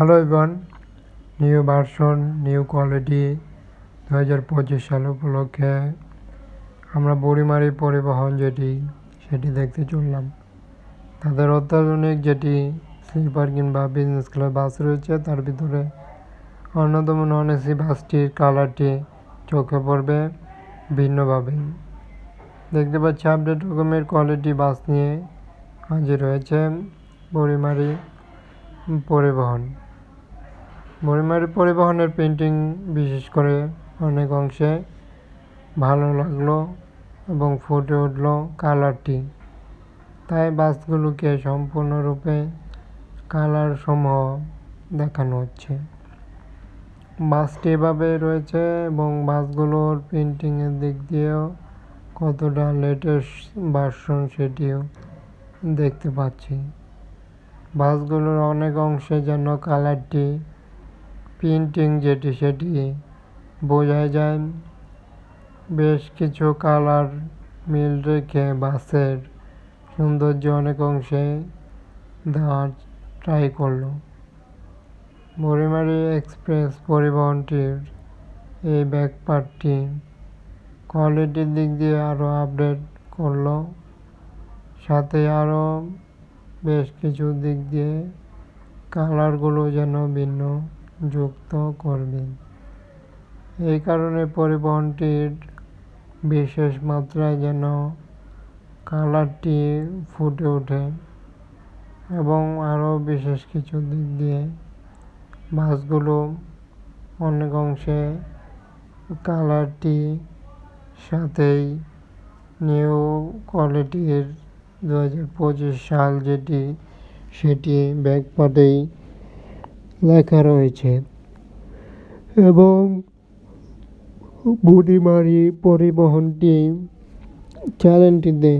Hello Ivan new version, new quality দু হাজার পঁচিশ সাল উপলক্ষে আমরা বুড়িমারি পরিবহন যেটি, সেটি দেখতে চললাম। তাদের অত্যাধুনিক যেটি, স্লিপার কিংবা বিজনেস ক্লাস বাস রয়েছে, তার ভিতরে অন্যতম নন এসি বাসটির কালারটি চোখে পড়বে ভিন্নভাবে। দেখতে পাচ্ছি আপডেট রকমের কোয়ালিটি বাস নিয়ে হাজির রয়েছে বুড়িমারি পরিবহন। বড়িমারি পরিবহনের পেন্টিং বিশেষ করে অনেক অংশে ভালো লাগল এবং ফুটে উঠল কালারটি তাই বাসগুলোকে সম্পূর্ণরূপে কালার সমূহ দেখানো হচ্ছে। বাসটি এভাবে রয়েছে এবং বাসগুলোর পেন্টিংয়ের দিক দিয়েও কতটা লেটেস্ট ভার্সন সেটিও দেখতে পাচ্ছি। বাসগুলোর অনেক অংশে যেন কালারটি প্রিন্টিং যেটি সেটি বোঝা যায় বেশ কিছু কালার মিল রেখে বাসের সৌন্দর্য অনেক অংশে দেওয়ার ট্রাই করল। বড়িমারি এক্সপ্রেস পরিবহনটির এই ব্যাকপার্টটি কোয়ালিটির দিক দিয়ে আরও আপডেট করল, সাথে আরও বেশ কিছু দিক দিয়ে কালারগুলো যেন ভিন্ন যুক্ত করবেন। এই কারণে পরিবহনটির বিশেষ মাত্রায় যেন কালারটি ফুটে ওঠে এবং আরও বিশেষ কিছু দিক দিয়ে বাসগুলো অনেক অংশে কালারটি সাথেই নিউ কোয়ালিটির দু হাজার পঁচিশ সাল যেটি, সেটি ব্যাকপাটেই লেখা রয়েছে এবং বুড়িমারি পরিবহনটি চ্যানেলটিতে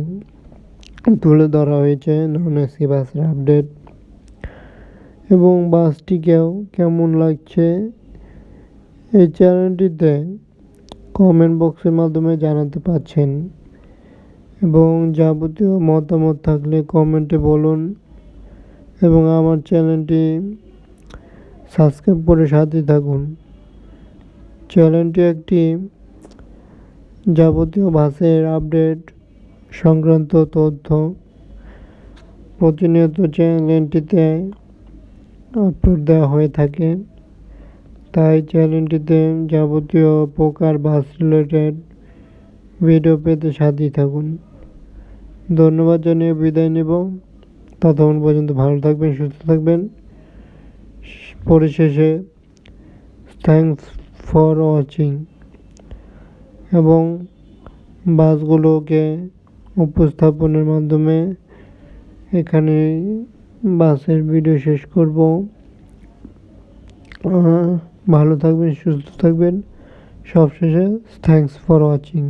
তুলে ধরা হয়েছে নন এসি বাসের আপডেট এবং বাসটিকেও কেমন লাগছে এই চ্যানেলটিতে কমেন্ট বক্সের মাধ্যমে জানাতে পারছেন। এবং যাবতীয় মতামত থাকলে কমেন্টে বলুন। এবং আমার চ্যানেলটি সাবস্ক্রাইব করে সাথে থাকুন। চ্যানেলটি একটি যাবতীয় বাসের আপডেট সংক্রান্ত তথ্য। প্রতিনিয়ত চ্যানেলটিতে আপলোড দেওয়া হয়ে থাকে। তাই চ্যানেলটিতে যাবতীয় প্রকার বাস রিলেটেড ভিডিও পেতে সাথেই থাকুন। ধন্যবাদ জানিয়ে বিদায় নেব। ততক্ষণ পর্যন্ত ভালো থাকবেন, সুস্থ থাকবেন। পরিশেষে থ্যাংকস ফর ওয়াচিং এবং বাসগুলোকে উপস্থাপনের মাধ্যমে এখানে বাসের ভিডিও শেষ করব। ভালো থাকবেন, সুস্থ থাকবেন। সবশেষে থ্যাংকস ফর ওয়াচিং